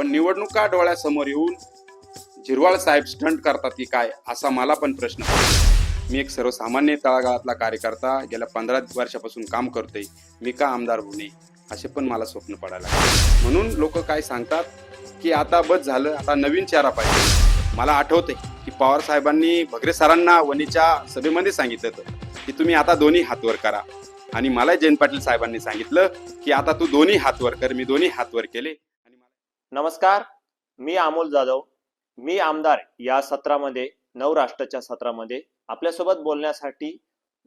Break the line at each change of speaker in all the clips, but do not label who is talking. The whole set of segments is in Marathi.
पण निवडणुका डोळ्यासमोर येऊन झिरवाळ साहेब स्टंट करतात की काय असा मला पण प्रश्न मी एक सर्वसामान्य तळागाळातला कार्यकर्ता गेल्या पंधरा वर्षापासून काम करतोय. मी का आमदार होऊ नये असे पण मला स्वप्न पडायला म्हणून लोक काय सांगतात की आता बस झालं आता नवीन चेहरा पाहिजे. मला आठवते की पवार साहेबांनी भगरे सरांना वणीच्या सभेमध्ये सांगितलं होतं की तुम्ही आता दोन्ही हातवर करा. आणि मला जयंत पाटील साहेबांनी सांगितलं की आता तू दोन्ही हातवर कर मी दोन्ही हातवर केले.
नमस्कार मी अमोल जाधव. मी आमदार या सत्रामध्ये नवराष्ट्राच्या सत्रामध्ये आपल्यासोबत बोलण्यासाठी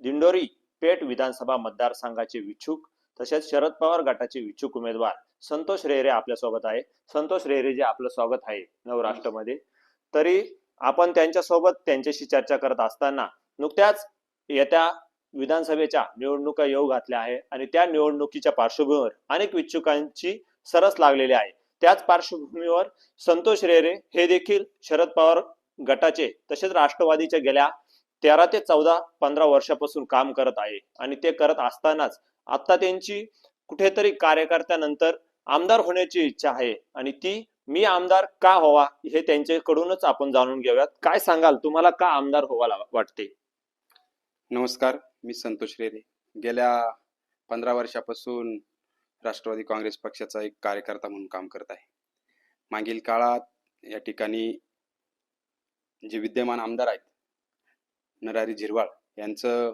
दिंडोरी पेठ विधानसभा मतदारसंघाचे इच्छुक तसेच शरद पवार गटाचे विच्छुक उमेदवार संतोष रेहरे आपल्यासोबत आहे. संतोष रेहरे जे आपलं स्वागत आहे नवराष्ट्रामध्ये तरी आपण त्यांच्यासोबत त्यांच्याशी चर्चा करत असताना नुकत्याच येत्या विधानसभेच्या निवडणुका येऊ घातल्या आहे आणि त्या निवडणुकीच्या पार्श्वभूमीवर अनेक इच्छुकांची सरस लागलेली आहे. त्याच पार्श्वभूमीवर संतोष रेरे हे देखील शरद पवार गटाचे तसेच राष्ट्रवादीच्या गेल्या तेरा ते चौदा पंधरा वर्षापासून काम करत आहे. आणि ते करत असतानाच आता त्यांची कुठेतरी कार्यकर्त्यानंतर आमदार होण्याची इच्छा आहे. आणि ती मी आमदार का व्हावा हे त्यांच्याकडूनच आपण जाणून घेऊयात. काय सांगाल? तुम्हाला का आमदार व्हावा वाटते?
नमस्कार मी संतोष रेरे. गेल्या पंधरा वर्षापासून राष्ट्रवादी काँग्रेस पक्षाचा एक कार्यकर्ता म्हणून काम करत आहे. मागील काळात या ठिकाणी जे विद्यमान आमदार आहेत नरारी झिरवाळ यांचं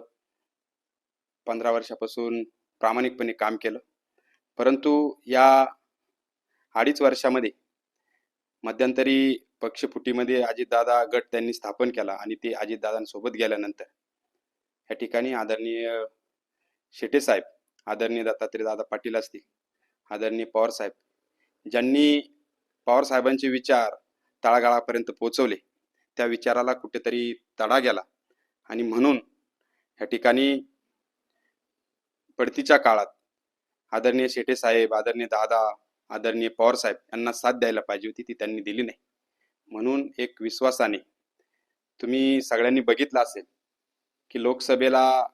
पंधरा वर्षापासून प्रामाणिकपणे काम केलं. परंतु या अडीच वर्षामध्ये मध्यंतरी पक्षफुटीमध्ये अजितदादा गट त्यांनी स्थापन केला आणि ते अजितदादांसोबत गेल्यानंतर. या ठिकाणी आदरणीय शेटे साहेब आदरणीय दत्तात्रय दादा पाटील असतील आदरणीय पवार साहेब ज्यांनी पवार साहेबांचे विचार तळागाळापर्यंत पोहोचवले त्या विचाराला कुठेतरी तडा गेला. आणि म्हणून या ठिकाणी पडतीच्या काळात आदरणीय शेटे साहेब आदरणीय दादा आदरणीय पवार साहेब यांना साथ द्यायला पाहिजे होती ती त्यांनी दिली नाही. म्हणून एक विश्वासाने तुम्ही सगळ्यांनी बघितलं असेल की लोकसभेला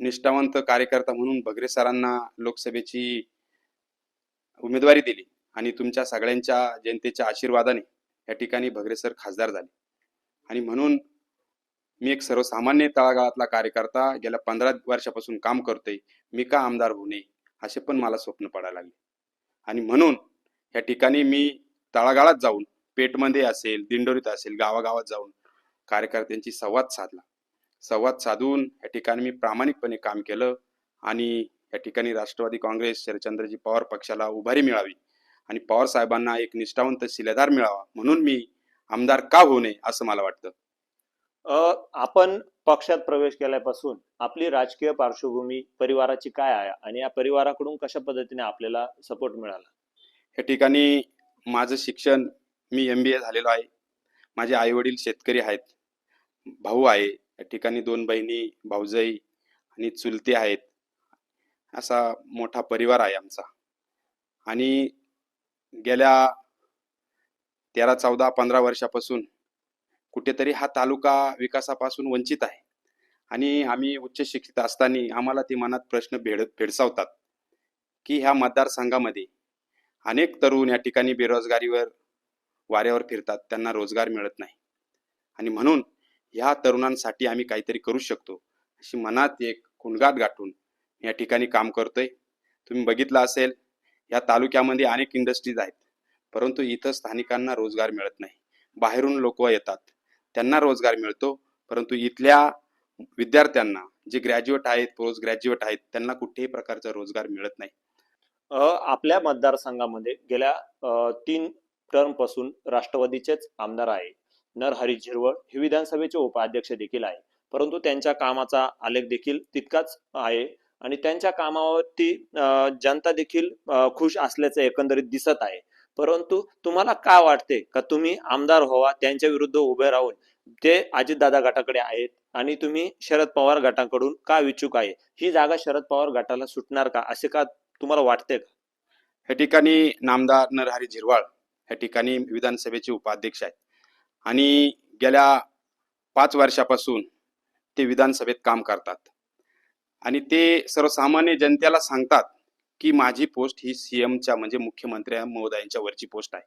निष्ठावंत कार्यकर्ता म्हणून भगरे सरांना लोकसभेची उमेदवारी दिली आणि तुमच्या सगळ्यांच्या जनतेच्या आशीर्वादाने या ठिकाणी भगरे सर खासदार झाले. आणि म्हणून मी एक सर्वसामान्य तळागाळातला कार्यकर्ता गेल्या पंधरा वर्षापासून काम करतोय मी का आमदार होऊ नये असे पण मला स्वप्न पडायला लागले. आणि म्हणून या ठिकाणी मी तळागाळात जाऊन पेठमध्ये असेल दिंडोरीत असेल गावागावात जाऊन कार्यकर्त्यांची संवाद साधला. संवाद साधून या ठिकाणी मी प्रामाणिकपणे काम केलं आणि या ठिकाणी राष्ट्रवादी काँग्रेस शरदचंद्रजी पवार पक्षाला उभारी मिळावी आणि पवार साहेबांना एक निष्ठावंत शिलेदार मिळावा म्हणून मी आमदार का होऊ नये असं मला वाटतं.
अ, आपण पक्षात प्रवेश केल्यापासून आपली राजकीय पार्श्वभूमी परिवाराची काय आहे आणि या परिवाराकडून कशा पद्धतीने आपल्याला सपोर्ट मिळाला?
या ठिकाणी माझं शिक्षण मी एम बी ए झालेलो आहे. माझे आई वडील शेतकरी आहेत. भाऊ आहे. या ठिकाणी दोन बहिणी भाऊजाई आणि चुलते आहेत. असा मोठा परिवार आहे आमचा. आणि गेल्या तेरा चौदा पंधरा वर्षापासून कुठेतरी हा तालुका विकासापासून वंचित आहे. आणि आम्ही उच्च शिक्षित असताना आम्हाला ते मनात प्रश्न भेड भेडसावतात की ह्या मतदारसंघामध्ये अनेक तरुण या ठिकाणी बेरोजगारीवर वाऱ्यावर फिरतात. त्यांना रोजगार मिळत नाही. आणि म्हणून ह्या तरुणांसाठी आम्ही काहीतरी करू शकतो. अशी मनात एक कुणगात गाठून या ठिकाणी काम करतोय. तुम्ही बघितलं असेल या तालुक्यामध्ये अनेक इंडस्ट्रीज आहेत. परंतु इथं स्थानिकांना रोजगार मिळत नाही. बाहेरून लोक येतात. त्यांना रोजगार मिळतो. परंतु इथल्या विद्यार्थ्यांना जे ग्रॅज्युएट आहेत पोस्ट ग्रॅज्युएट आहेत त्यांना कुठेही प्रकारचा रोजगार मिळत नाही.
आपल्या मतदारसंघामध्ये गेल्या तीन टर्मपासून राष्ट्रवादीचेच आमदार आहे. नरहरी झिरवळ हे विधानसभेचे उपाध्यक्ष देखील आहे. परंतु त्यांच्या कामाचा आलेख देखील तितकाच आहे आणि त्यांच्या कामावरती जनता देखील खुश असल्याचं एकंदरीत दिसत आहे. परंतु तुम्हाला का वाटते? का तुम्ही आमदार व्हावा त्यांच्या विरुद्ध उभे राहून ते अजितदादा गटाकडे आहेत आणि तुम्ही शरद पवार गटाकडून का इच्छुक आहे? ही जागा शरद पवार गटाला सुटणार का? असे का तुम्हाला वाटते का?
या ठिकाणी नामदार नरहरी झिरवाळ या ठिकाणी विधानसभेचे उपाध्यक्ष आहेत. आणि गेल्या पाच वर्षापासून ते विधानसभेत काम करतात. आणि ते सर्वसामान्य जनतेला सांगतात की माझी पोस्ट ही सीएमच्या म्हणजे मुख्यमंत्री महोदयांच्या वरची पोस्ट आहे.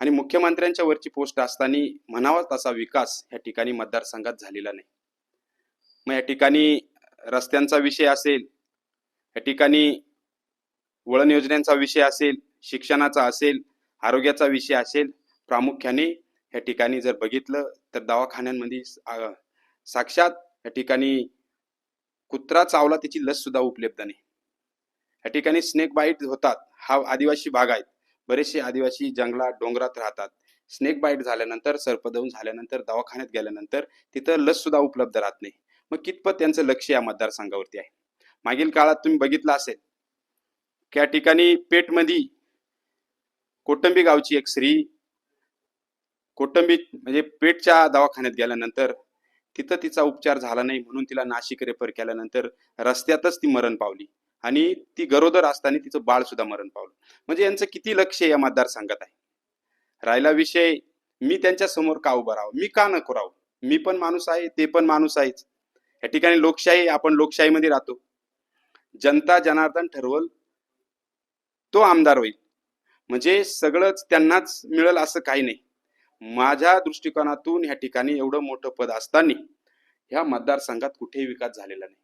आणि मुख्यमंत्र्यांच्या वरची पोस्ट असताना म्हणावा तसा विकास या ठिकाणी मतदारसंघात झालेला नाही. मग या ठिकाणी रस्त्यांचा विषय असेल या ठिकाणी वळण योजनांचा विषय असेल शिक्षणाचा असेल आरोग्याचा विषय असेल प्रामुख्याने या ठिकाणी जर बघितलं तर दवाखान्यांमध्ये साक्षात या ठिकाणी कुत्रा चावला त्याची लस सुद्धा उपलब्ध नाही. या ठिकाणी स्नेक बाईट होतात हा आदिवासी भाग आहेत. बरेचसे आदिवासी जंगलात डोंगरात राहतात. स्नेक बाईट झाल्यानंतर सर्पदंश झाल्यानंतर दवाखान्यात गेल्यानंतर तिथं लस सुद्धा उपलब्ध राहत नाही. मग कितपत त्यांचं लक्ष या मतदारसंघावरती आहे? मागील काळात तुम्ही बघितलं असेल की या ठिकाणी पेठमध्ये कोटंबी गावची एक स्त्री कोटंबी म्हणजे पेठच्या दवाखान्यात गेल्यानंतर तिथं तिचा उपचार झाला नाही म्हणून तिला नाशिक रेफर केल्यानंतर रस्त्यातच ती मरण पावली. आणि ती गरोदर असताना तिचं बाळ सुद्धा मरण पावलं. म्हणजे यांचं किती लक्ष या मतदारसंघात आहे? राहिला विषय मी त्यांच्यासमोर का उभं राहावं? मी का नको राहू? मी पण माणूस आहे ते पण माणूस आहेच. या ठिकाणी लोकशाही आपण लोकशाहीमध्ये राहतो. जनता जनार्दन ठरवल तो आमदार होईल. म्हणजे सगळंच त्यांनाच मिळेल असं काही नाही. माझ्या दृष्टिकोनातून ह्या ठिकाणी एवढं मोठं पद असताना ह्या मतदारसंघात कुठेही विकास झालेला नाही.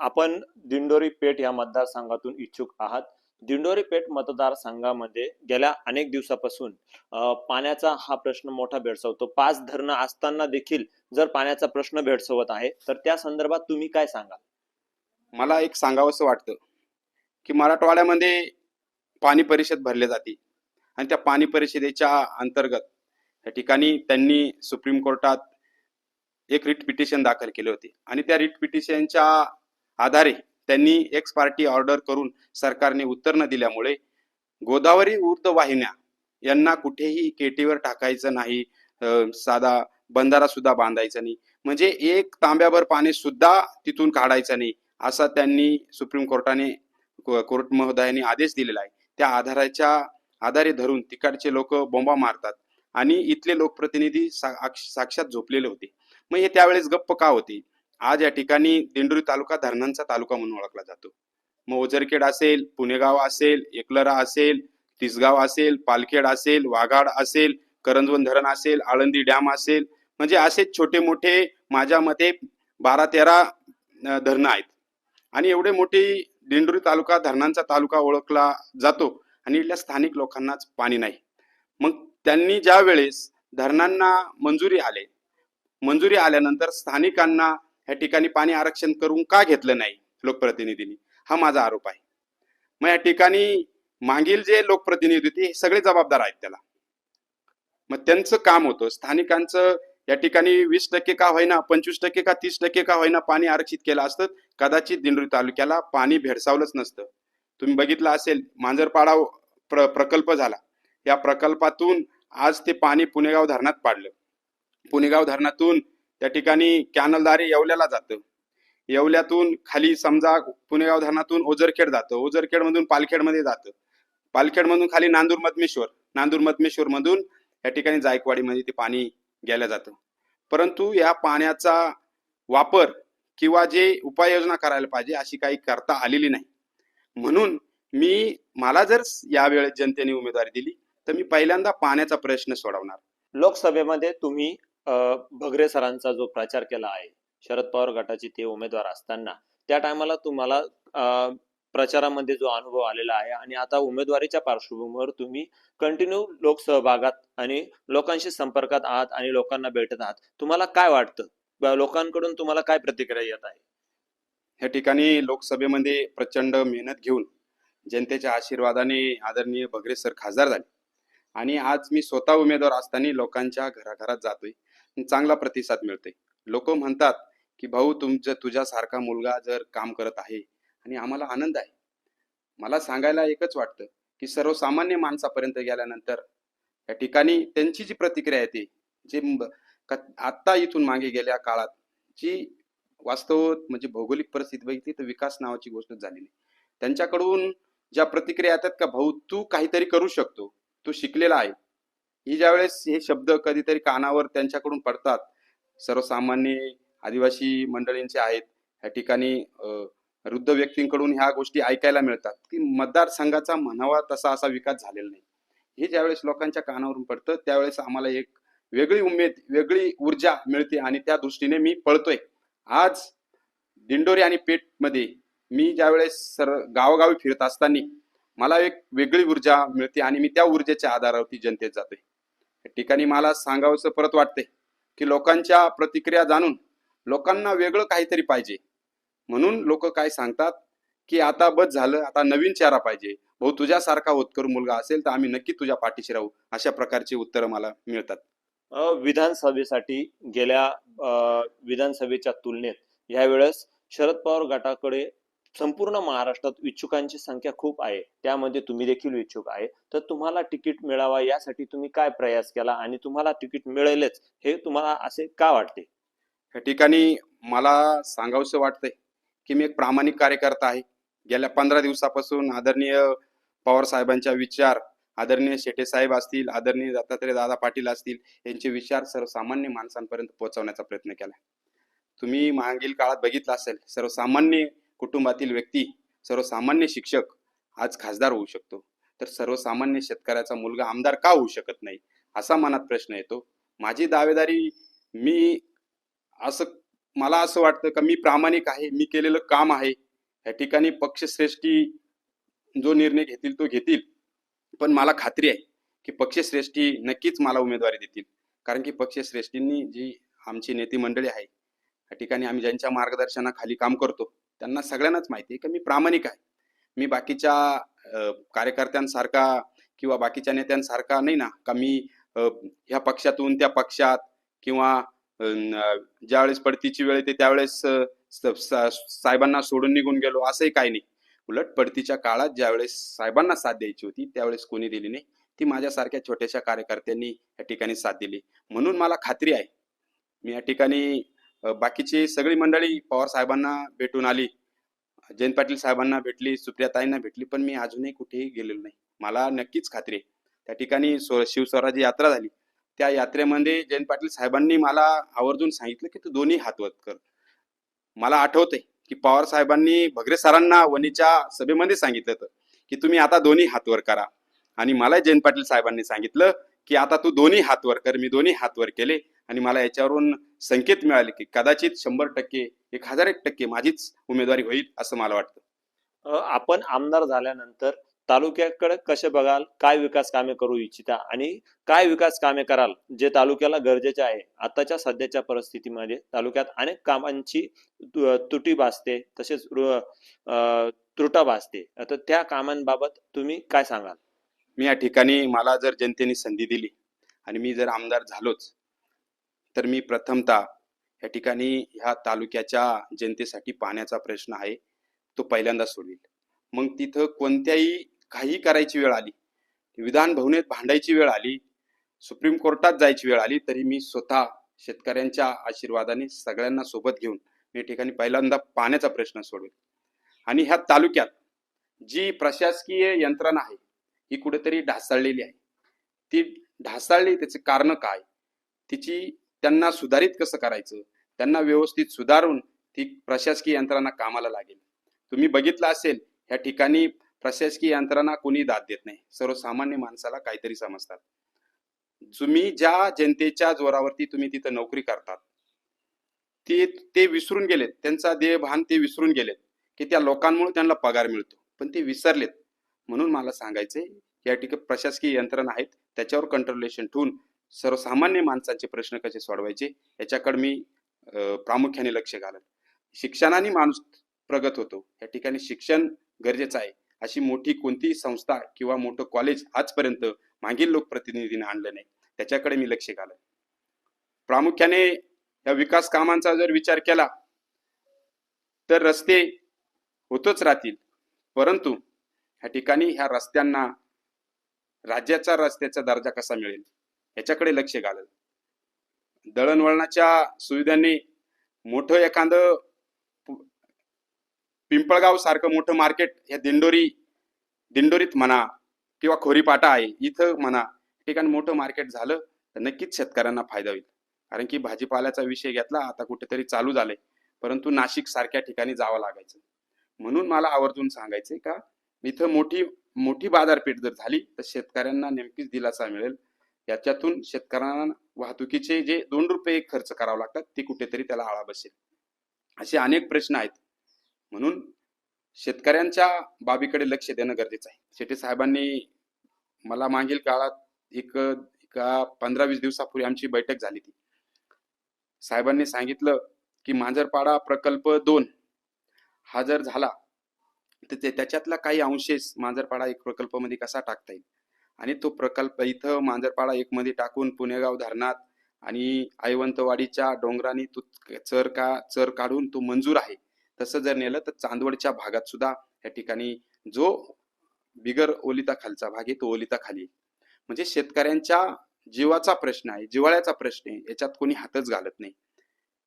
आपण दिंडोरी पेठ या मतदारसंघातून इच्छुक आहात. दिंडोरी पेठ मतदारसंघामध्ये गेल्या अनेक दिवसापासून पाण्याचा हा प्रश्न मोठा भेडसावतो. पाच धरणं असताना देखील जर पाण्याचा प्रश्न भेडसावत आहे तर त्या संदर्भात तुम्ही काय सांगाल?
मला एक सांगावंसं वाटतं की मराठवाड्यामध्ये पाणी परिषद भरले जाते. आणि त्या पाणी परिषदेच्या अंतर्गत या ठिकाणी त्यांनी सुप्रीम कोर्टात एक रिट पिटिशन दाखल केले होते. आणि त्या रिट पिटिशनच्या आधारे त्यांनी एक्स पार्टी ऑर्डर करून सरकारने उत्तर न दिल्यामुळे गोदावरी ऊर्ध वाहिन्या यांना कुठेही केटीवर टाकायचं नाही साधा बंधारा सुद्धा बांधायचा नाही. म्हणजे एक तांब्याभर पाणी सुद्धा तिथून काढायचं नाही असा त्यांनी सुप्रीम कोर्टाने कोर्ट महोदयाने आदेश दिलेला आहे. त्या आधाराच्या आधारे धरून तिकडचे लोक बोंबा मारतात आणि इथले लोकप्रतिनिधी साक्षात झोपलेले होते. मग हे त्यावेळेस गप्प का होते? आज या ठिकाणी दिंडोरी तालुका धरणांचा तालुका म्हणून ओळखला जातो. मग ओझरखेड असेल पुणेगाव असेल एकलरा असेल तिसगाव असेल पालखेड असेल वाघाड असेल करंजवन धरण असेल आळंदी डॅम असेल म्हणजे असे छोटे मोठे माझ्या मते बारा तेरा धरणं आहेत. आणि एवढे मोठी दिंडोरी तालुका धरणांचा तालुका ओळखला जातो. आणि इथल्या स्थानिक लोकांनाच पाणी नाही. मग त्यांनी ज्या वेळेस धरणांना मंजुरी आले मंजुरी आल्यानंतर स्थानिकांना या ठिकाणी पाणी आरक्षण करून का घेतलं नाही लोकप्रतिनिधींनी? हा माझा आरोप आहे. मग या ठिकाणी मागील जे लोकप्रतिनिधी होते हे सगळे जबाबदार आहेत त्याला. मग त्यांचं काम होतं स्थानिकांचं या ठिकाणी वीस टक्के का होईना पंचवीस टक्के का तीस टक्के का होईना पाणी आरक्षित केलं असतं कदाचित दिंडोरी तालुक्याला पाणी भेडसावलंच नसतं. तुम्ही बघितलं असेल मांजरपाडा प्र प्रकल्प झाला. या प्रकल्पातून आज ते पाणी पुणेगाव धरणात पाडलं. पुणेगाव धरणातून त्या ठिकाणी कॅनलद्वारे येवल्याला जातं. येवल्यातून खाली समजा पुणेगाव धरणातून ओझरखेड जातं. ओझरखेडमधून पालखेडमध्ये जातं. पालखेडमधून खाली नांदूर मधमेश्वर नांदूर मधमेश्वर मधून या ठिकाणी जायकवाडीमध्ये ते पाणी गेलं जातं. परंतु या पाण्याचा वापर किंवा जे उपाययोजना करायला पाहिजे अशी काही करता आलेली नाही. म्हणून मी मला जर या वेळेस जनतेने उमेदवारी दिली तर मी पहिल्यांदा पाण्याचा प्रश्न सोडवणार.
लोकसभेमध्ये तुम्ही भगरे सरांचा जो प्रचार केला आहे शरद पवार गटाचे ते उमेदवार असताना त्या टायमाला तुम्हाला प्रचारामध्ये जो अनुभव आलेला आहे आणि आता उमेदवारीच्या पार्श्वभूमीवर तुम्ही कंटिन्यू लोकसहभागात आणि लोकांशी संपर्कात आहात आणि लोकांना भेटत आहात तुम्हाला काय वाटतं? लोकांकडून तुम्हाला काय प्रतिक्रिया येत आहे?
या ठिकाणी लोकसभेमध्ये प्रचंड मेहनत घेऊन जनतेच्या आशीर्वादाने आदरणीय बगरे सर खासदार झाले. आणि आज मी स्वतः उमेदवार असताना लोकांच्या घराघरात जातोय चांगला प्रतिसाद मिळतोय. लोक म्हणतात की भाऊ तुमचं तुझ्यासारखा मुलगा जर काम करत आहे आणि आम्हाला आनंद आहे. मला सांगायला एकच वाटतं की सर्वसामान्य माणसापर्यंत गेल्यानंतर या ठिकाणी त्यांची जी प्रतिक्रिया येते जे क- आत्ता इथून मागे गेल्या काळात जी वास्तव म्हणजे भौगोलिक परिस्थिती बघितली तर विकास नावाची गोष्ट झाली नाही त्यांच्याकडून ज्या प्रतिक्रिया येतात का भाऊ तू काहीतरी करू शकतो तू शिकलेला आहे. ही ज्यावेळेस हे शब्द कधीतरी कानावर त्यांच्याकडून पडतात सर्वसामान्य आदिवासी मंडळींचे आहेत या ठिकाणी वृद्ध व्यक्तींकडून ह्या गोष्टी ऐकायला मिळतात. की मतदारसंघाचा म्हणावा तसा असा विकास झालेला नाही. हे ज्यावेळेस लोकांच्या कानावरून पडतं त्यावेळेस आम्हाला एक वेगळी उमेद वेगळी ऊर्जा मिळते आणि त्या दृष्टीने मी पळतोय. आज दिंडोरी आणि पेठमध्ये मी ज्यावेळेस सर गावोगावी फिरत असताना मला एक वेगळी ऊर्जा मिळते आणि मी त्या ऊर्जेच्या आधारावरती जनतेत जाते या ठिकाणी मला सांगावंसं परत वाटतंय की लोकांच्या प्रतिक्रिया जाणून लोकांना वेगळं काहीतरी पाहिजे. म्हणून लोक काय सांगतात की आता बस झालं आता नवीन चेहरा पाहिजे. भाऊ तुझ्यासारखा होतकरू मुलगा असेल तर आम्ही नक्की तुझ्या पाठीशी राहू अशा प्रकारची उत्तरं मला मिळतात.
विधानसभेसाठी गेल्या विधानसभेच्या तुलनेत यावेळेस शरद पवार गटाकडे संपूर्ण महाराष्ट्रात इच्छुकांची संख्या खूप आहे. त्यामध्ये तुम्ही देखील इच्छुक आहे. तर तुम्हाला तिकीट मिळावा यासाठी तुम्ही काय प्रयास केला आणि तुम्हाला तिकीट मिळेलच हे तुम्हाला असे का वाटते?
या ठिकाणी मला सांगावंसं वाटतंय की मी एक प्रामाणिक कार्यकर्ता आहे. गेल्या पंधरा दिवसापासून आदरणीय पवार साहेबांच्या विचार आदरणीय शेटे साहेब असतील आदरणीय दत्तात्रय दादा पाटील असतील यांचे विचार सर्वसामान्य माणसांपर्यंत पोहोचवण्याचा प्रयत्न केला. तुम्ही मागील काळात बघितलं असेल सर्वसामान्य कुटुंबातील व्यक्ती सर्वसामान्य शिक्षक आज खासदार होऊ शकतो. तर सर्वसामान्य शेतकऱ्याचा मुलगा आमदार का होऊ शकत नाही असा मनात प्रश्न येतो. माझी दावेदारी मी असं मला असं वाटतं का मी प्रामाणिक आहे मी केलेलं काम आहे. या ठिकाणी पक्षश्रेष्ठी जो निर्णय घेतील तो घेतील. पण मला खात्री आहे की पक्षश्रेष्ठी नक्कीच मला उमेदवारी देतील. कारण की पक्षश्रेष्ठींनी जी आमची नेते मंडळी आहे या ठिकाणी आम्ही ज्यांच्या मार्गदर्शनाखाली काम करतो त्यांना सगळ्यांनाच माहिती आहे की मी प्रामाणिक आहे. मी बाकीच्या कार्यकर्त्यांसारखा किंवा बाकीच्या नेत्यांसारखा नाही ना का मी ह्या पक्षातून त्या पक्षात किंवा ज्यावेळेस पडतीची वेळ येते त्यावेळेस साहेबांना सोडून निघून गेलो असंही काही नाही. उलट पडतीच्या काळात ज्यावेळेस साहेबांना साथ द्यायची होती त्यावेळेस कोणी दिली नाही. ती माझ्यासारख्या छोट्याशा कार्यकर्त्यांनी या ठिकाणी साथ दिली. म्हणून मला खात्री आहे मी या ठिकाणी बाकीची सगळी मंडळी पवार साहेबांना भेटून आली जयंत पाटील साहेबांना भेटली सुप्रियाताईंना भेटली पण मी अजूनही कुठेही गेलेलो नाही. मला नक्कीच खात्री आहे. त्या ठिकाणी स्व- शिवस्वराज्य यात्रा झाली. त्या यात्रेमध्ये जयंत पाटील साहेबांनी मला आवर्जून सांगितलं की तू दोन्ही हातवत कर. मला आठवतंय की पवार साहेबांनी भगरे सरांना वणीच्या सभेमध्ये सांगितलं होतं की तुम्ही आता दोन्ही हातवर करा. आणि मला जयंत पाटील साहेबांनी सांगितलं की आता तू दोन्ही हातवर कर मी दोन्ही हातवर केले. आणि मला याच्यावरून संकेत मिळाले की कदाचित शंभर टक्के एक हजार एक टक्के माझीच उमेदवारी होईल असं मला वाटतं.
आपण आमदार झाल्यानंतर तालुक्याकडे कसे बघाल? काय विकास कामे करू इच्छिता? आणि काय विकास कामे कराल जे तालुक्याला गरजेचे आहे? आताच्या सध्याच्या परिस्थितीमध्ये तालुक्यात अनेक कामांची तुटी भासते तसेच त्रुटा भासते. तर त्या कामांबाबत तुम्ही काय सांगाल?
मी या ठिकाणी मला जर जनतेने संधी दिली आणि मी जर आमदार झालोच तर मी प्रथमतः या ठिकाणी ह्या तालुक्याच्या जनतेसाठी पाण्याचा प्रश्न आहे तो पहिल्यांदा सोडवेल. मग तिथं कोणत्याही काही करायची वेळ आली विधान भवनेत भांडायची वेळ आली सुप्रीम कोर्टात जायची वेळ आली तरी मी स्वतः शेतकऱ्यांच्या आशीर्वादाने सगळ्यांना सोबत घेऊन मी या ठिकाणी पहिल्यांदा पाण्याचा प्रश्न सोडवेल आणि ह्या तालुक्यात जी प्रशासकीय यंत्रणा आहे ही कुठेतरी ढासळलेली आहे. ती ढासळली त्याचे कारण काय? तिची त्यांना सुधारित कसं करायचं? त्यांना व्यवस्थित सुधारून ती प्रशासकीय यंत्रणा कामाला लागेल. तुम्ही बघितलं असेल ह्या ठिकाणी प्रशासकीय यंत्रणा कोणी दाद देत नाही. सर्वसामान्य माणसाला काहीतरी समजतात. तुम्ही ज्या जनतेच्या जोरावरती तुम्ही तिथं नोकरी करतात ते ते विसरून गेलेत. त्यांचा देहभान ते विसरून गेलेत. की त्या लोकांमुळे त्यांना पगार मिळतो. पण ते विसरलेत. म्हणून मला सांगायचंय या ठिकाणी प्रशासकीय यंत्रणा आहेत. त्याच्यावर कंट्रोलेशन ठेवून सर्वसामान्य माणसांचे प्रश्न कसे सोडवायचे याच्याकडे मी प्रामुख्याने लक्ष घालत. शिक्षणाने माणूस प्रगत होतो. या ठिकाणी शिक्षण गरजेचं आहे. अशी मोठी कोणतीही संस्था किंवा मोठं कॉलेज आजपर्यंत मागील लोकप्रतिनिधीने आणलं नाही. त्याच्याकडे मी लक्ष घालत. प्रामुख्याने या विकास कामांचा जर विचार केला तर रस्ते होतच राहतील. परंतु ह्या ठिकाणी ह्या रस्त्यांना राज्याचा रस्त्याचा दर्जा कसा मिळेल याच्याकडे लक्ष घालत. दळणवळणाच्या सुविधांनी मोठं एखादं पिंपळगाव सारखं मोठं मार्केट या दिंडोरी दिंडोरीत म्हणा किंवा खोरीपाटा आहे इथं म्हणा ठिकाणी मोठं मार्केट झालं तर नक्कीच शेतकऱ्यांना फायदा होईल. कारण की भाजीपाल्याचा विषय घेतला आता कुठेतरी चालू झाले परंतु नाशिक सारख्या ठिकाणी जावं लागायचं. म्हणून मला आवर्जून सांगायचंय का इथं मोठी मोठी बाजारपेठ जर झाली तर शेतकऱ्यांना नेमकीच दिलासा मिळेल. याच्यातून शेतकऱ्यांना वाहतुकीचे जे दोन रुपये खर्च करावे लागतात ते कुठेतरी त्याला आळा बसेल. असे अनेक प्रश्न आहेत. म्हणून शेतकऱ्यांच्या बाबीकडे लक्ष देणं गरजेचं आहे. शेट्टी साहेबांनी मला मागील काळात एक एका पंधरा वीस दिवसापूर्वी आमची बैठक झाली ती साहेबांनी सांगितलं की मांजरपाडा प्रकल्प दोन हा जर झाला तर ते त्याच्यातला काही अंशेस मांजरपाडा एक प्रकल्पामध्ये कसा टाकता येईल? आणि तो प्रकल्प इथं मांजरपाडा एक मध्ये टाकून पुणेगाव धरणात आणि आयवंतवाडीच्या डोंगरांनी तो चर का चर काढून तो मंजूर आहे. तसं जर नेलं तर चांदवडच्या भागात सुद्धा या ठिकाणी जो बिगर ओलिता खालचा भाग आहे तो ओलिता खाली म्हणजे शेतकऱ्यांच्या जीवाचा प्रश्न आहे जिव्हाळ्याचा प्रश्न आहे याच्यात कोणी हातच घालत नाही.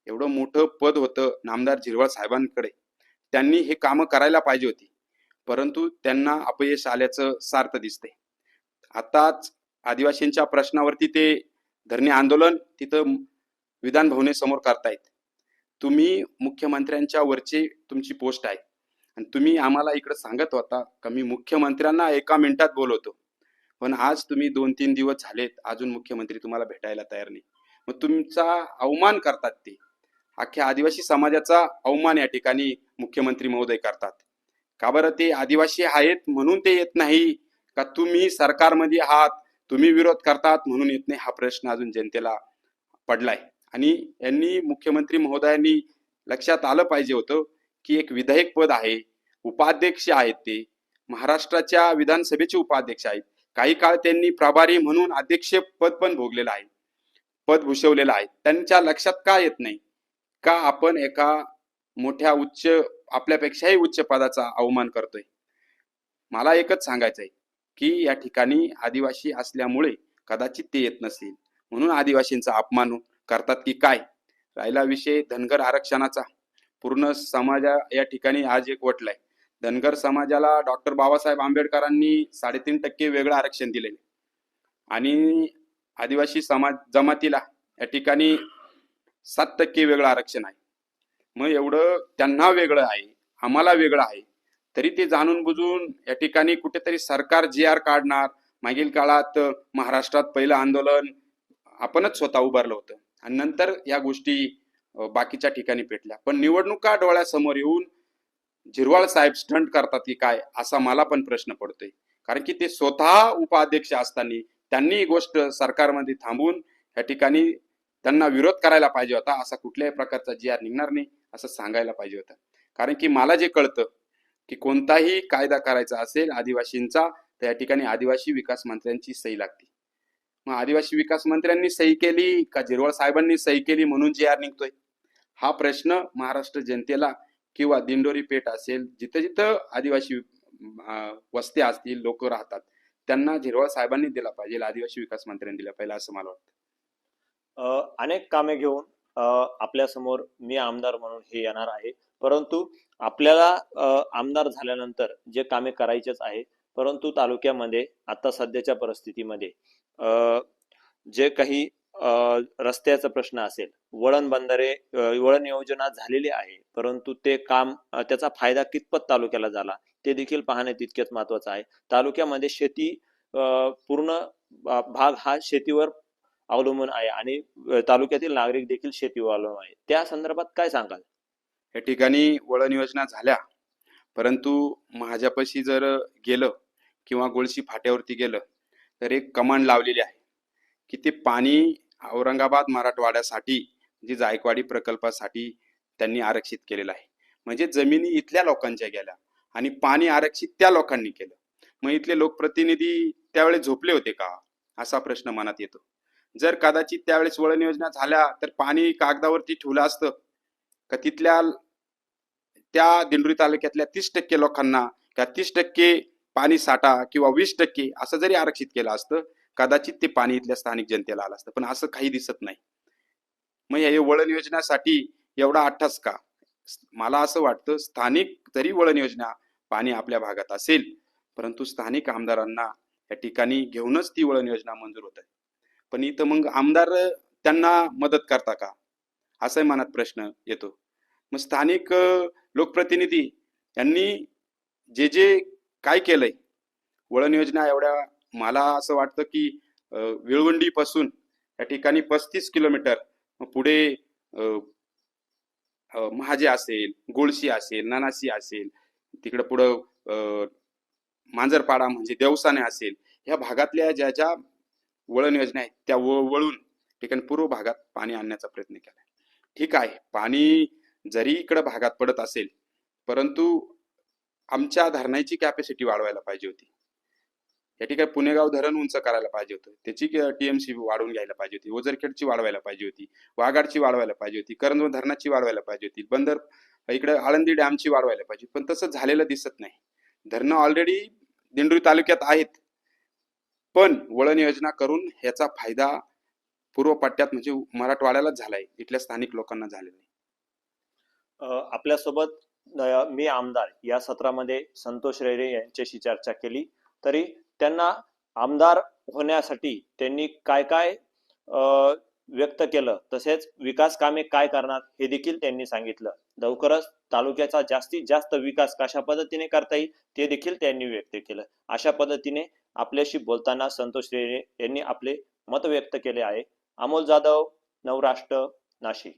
एवढं मोठं पद होतं नामदार झिरवाळ साहेबांकडे. त्यांनी हे कामं करायला पाहिजे होती. परंतु त्यांना अपयश आल्याचं सार्थ दिसते आताच आदिवासींच्या प्रश्नावरती ते धरणे आंदोलन तिथं विधान भवनेसमोर करतायत. तुम्ही मुख्यमंत्र्यांच्या वरचे तुमची पोस्ट आहे. आणि तुम्ही आम्हाला इकडे सांगत होता का मी मुख्यमंत्र्यांना एका मिनिटात बोलवतो. पण आज तुम्ही दोन तीन दिवस झालेत अजून मुख्यमंत्री तुम्हाला भेटायला तयार नाही. मग तुमचा अवमान करतात ते. अख्ख्या आदिवासी समाजाचा अवमान या ठिकाणी मुख्यमंत्री महोदय करतात. का बरं ते आदिवासी आहेत म्हणून ते येत नाही? का तुम्ही सरकारमध्ये आहात तुम्ही विरोध करतात म्हणून येत नाही? हा प्रश्न अजून जनतेला पडलाय. आणि यांनी मुख्यमंत्री महोदयांनी लक्षात आलं पाहिजे होतं की एक विधायक पद आहे उपाध्यक्ष आहेत ते. महाराष्ट्राच्या विधानसभेचे उपाध्यक्ष आहेत. काही काळ त्यांनी प्रभारी म्हणून अध्यक्ष पद पण भोगलेलं आहे पद भूषवलेलं आहे. त्यांच्या लक्षात का येत नाही? का आपण एका मोठ्या उच्च आपल्यापेक्षाही उच्च पदाचा अवमान करतोय? मला एकच सांगायचं आहे की या ठिकाणी आदिवासी असल्यामुळे कदाचित ते येत नसतील. म्हणून आदिवासींचा अपमान हो- करतात की काय? राहिला विषय धनगर आरक्षणाचा. पूर्ण समाजा या ठिकाणी आज एक वटलाय. धनगर समाजाला डॉक्टर बाबासाहेब आंबेडकरांनी साडेतीन टक्के वेगळं आरक्षण दिलेले. आणि आदिवासी समाज जमातीला या ठिकाणी सात टक्के वेगळं आरक्षण आहे. मग एवढं त्यांना वेगळं आहे आम्हाला वेगळं आहे तरी ते जाणून बुजून या ठिकाणी कुठेतरी सरकार जी आर काढणार. मागील काळात महाराष्ट्रात पहिलं आंदोलन आपणच स्वतः उभारलं होतं. आणि नंतर या गोष्टी बाकीच्या ठिकाणी पेटल्या. पण निवडणुका डोळ्यासमोर येऊन झिरवाळ साहेब स्टंट करतात की काय असा मला पण प्रश्न पडतोय. कारण की ते स्वतः उपाध्यक्ष असताना त्यांनी ही गोष्ट सरकारमध्ये थांबून या ठिकाणी त्यांना विरोध करायला पाहिजे होता असा कुठल्याही प्रकारचा जी आर निघणार नाही असं सांगायला पाहिजे होतं. कारण की मला जे कळतं की कोणताही कायदा करायचा असेल आदिवासींचा तर या ठिकाणी आदिवासी विकास मंत्र्यांची सही लागते. मग आदिवासी विकास मंत्र्यांनी सही केली का झिरवळ साहेबांनी सही केली म्हणून जी आर निघतोय? हा प्रश्न महाराष्ट्र जनतेला किंवा दिंडोरी पेठ असेल जिथं जिथं आदिवासी वस्ती वस्त्या असतील लोक राहतात त्यांना झिरवळ साहेबांनी दिला पाहिजे आदिवासी विकास मंत्र्यांनी दिला पाहिजे असं मला वाटतं.
अनेक कामे घेऊन आपल्यासमोर मी आमदार म्हणून हे येणार आहे. परंतु आपल्याला आमदार झाल्यानंतर जे कामे करायचेच आहे परंतु तालुक्यामध्ये आता सध्याच्या परिस्थितीमध्ये जे काही रस्त्याचा प्रश्न असेल वळण बंधारे वळण योजना झालेली आहे परंतु ते काम त्याचा फायदा कितपत तालुक्याला झाला ते देखील पाहणे तितकेच महत्वाचं आहे. तालुक्यामध्ये शेती पूर्ण भाग हा शेतीवर अवलंबून आहे आणि तालुक्यातील नागरिक देखील शेतीवर अवलंबून आहे. त्या संदर्भात काय सांगाल?
या ठिकाणी वळण योजना झाल्या परंतु माझ्यापाशी जर गेलं किंवा गोळशी फाट्यावरती गेलं तर एक कमांड लावलेली आहे की ते पाणी औरंगाबाद मराठवाड्यासाठी जे जायकवाडी प्रकल्पासाठी त्यांनी आरक्षित केलेलं आहे. म्हणजे जमिनी इथल्या लोकांच्या गेल्या आणि पाणी आरक्षित त्या लोकांनी केलं. मग इथले लोकप्रतिनिधी त्यावेळेस झोपले होते का? असा प्रश्न मनात येतो. जर कदाचित त्यावेळेस वळण योजना झाल्या तर पाणी कागदावरती ठेवलं असतं का? तिथल्या त्या दिंडोरी तालुक्यातल्या तीस टक्के लोकांना त्या तीस टक्के पाणी साठा किंवा वीस टक्के असं जरी आरक्षित केलं असतं कदाचित ते पाणी इथल्या स्थानिक जनतेला आलं असतं. पण असं काही दिसत नाही. मग या वळण योजनेसाठी एवढा अठ्ठास का? मला असं वाटतं स्थानिक तरी वळण योजना पाणी आपल्या भागात असेल परंतु स्थानिक आमदारांना या ठिकाणी घेऊनच ती वळण योजना मंजूर होत आहे. पण इथं मग आमदार त्यांना मदत करता का? असाही मनात प्रश्न येतो. मग स्थानिक लोकप्रतिनिधी यांनी जे जे काय केलंय? वळण योजना एवढ्या मला असं वाटतं की विळवंडी पासून या ठिकाणी पस्तीस किलोमीटर पुढे महाजे असेल गोळशी असेल नानासी असेल तिकडं पुढं मांजरपाडा म्हणजे देवसाने असेल ह्या भागातल्या ज्या ज्या वळण योजना आहेत त्या व वळून ठिकाणी पूर्व भागात पाणी आणण्याचा प्रयत्न केला ठीक आहे पाणी जरी इकडं भागात पडत असेल परंतु आमच्या धरणाची कॅपॅसिटी वाढवायला पाहिजे होती. या ठिकाणी पुणेगाव धरण उंच करायला पाहिजे होतं. त्याची टीएमसी वाढवून घ्यायला पाहिजे होती. ओझरखेडची वाढवायला पाहिजे होती. वाघाडची वाढवायला पाहिजे होती. करंज धरणाची वाढवायला पाहिजे होती. बंदर इकडे आळंदी डॅमची वाढवायला पाहिजे पण तसं झालेलं दिसत नाही. धरणं ऑलरेडी दिंडोरी तालुक्यात आहेत. पण वळण योजना करून ह्याचा फायदा पूर्व पट्ट्यात म्हणजे मराठवाड्यालाच झालाय. इथल्या स्थानिक लोकांना झालेला नाही
आपल्यासोबत मी आमदार या सत्रामध्ये संतोष रेरे यांच्याशी चर्चा केली. तरी त्यांना आमदार होण्यासाठी त्यांनी काय काय व्यक्त केलं? तसेच विकास कामे काय करणार? हे देखील त्यांनी सांगितलं. लवकरच तालुक्याचा जास्तीत जास्त विकास कशा पद्धतीने करता येईल ते देखील त्यांनी व्यक्त केलं. अशा पद्धतीने आपल्याशी बोलताना संतोष रेरे यांनी आपले मत व्यक्त केले आहे. अमोल जाधव नवराष्ट्र नाशिक.